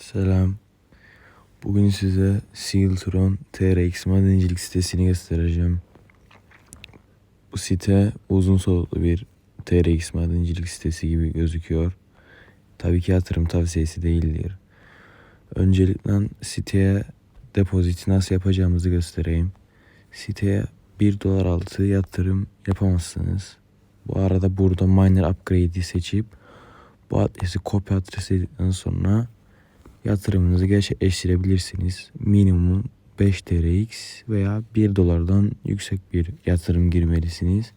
Selam. Bugün size Sealtron TRX madencilik sitesini göstereceğim. Bu site uzun soluklu bir TRX madencilik sitesi gibi gözüküyor. Tabii ki yatırım tavsiyesi değildir. Öncelikle siteye depozit nasıl yapacağımızı göstereyim. Siteye 1 dolar altı yatırım yapamazsınız. Bu arada burada miner upgrade'i seçip bu adresi kopya adresi sonra yatırımınızı gerçekleştirebilirsiniz. Minimum 5 TRX veya 1 dolardan yüksek bir yatırım girmelisiniz.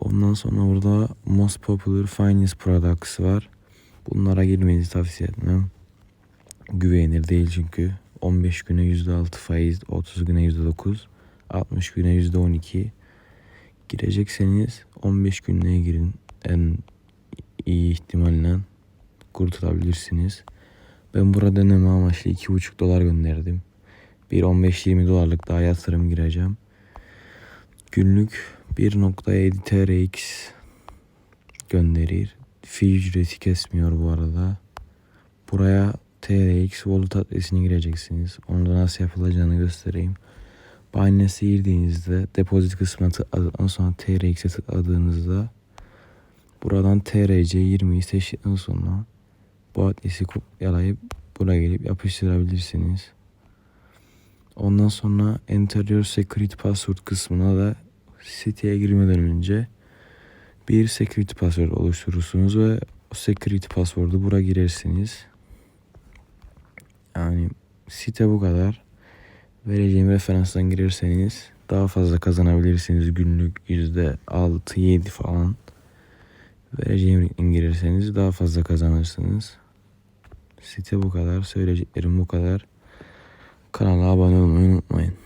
Ondan sonra burada Most Popular Finance Products var. Bunlara girmenizi tavsiye etmem. Güvenilir değil çünkü. 15 güne %6 faiz, 30 güne %9, 60 güne %12. Girecekseniz 15 günlüğe girin. En iyi ihtimalle kurtulabilirsiniz. Ben burada deneme amaçlı 2,5 dolar gönderdim. Bir 15-20 dolarlık daha yatırım gireceğim. Günlük 1.7 TRX gönderir. Fee ücreti kesmiyor bu arada. Buraya TRX wallet adresini gireceksiniz. Onu da nasıl yapılacağını göstereyim. Binance'e girdiğinizde depozit kısmına tıkladıktan sonra TRX'e tıkladığınızda buradan TRC 20'yi seçtikten sonra bu adresi kopyalayıp buraya gelip yapıştırabilirsiniz. Ondan sonra Enter Your Security Password kısmına da siteye girmeden önce bir security password oluşturursunuz ve o security password'u buraya girersiniz. Yani site bu kadar. Vereceğim referanstan girerseniz daha fazla kazanabilirsiniz. Günlük %6-7 falan. Vereceğim girerseniz daha fazla kazanırsınız. Site bu kadar. Söyleyeceklerim bu kadar. Kanala abone olmayı unutmayın.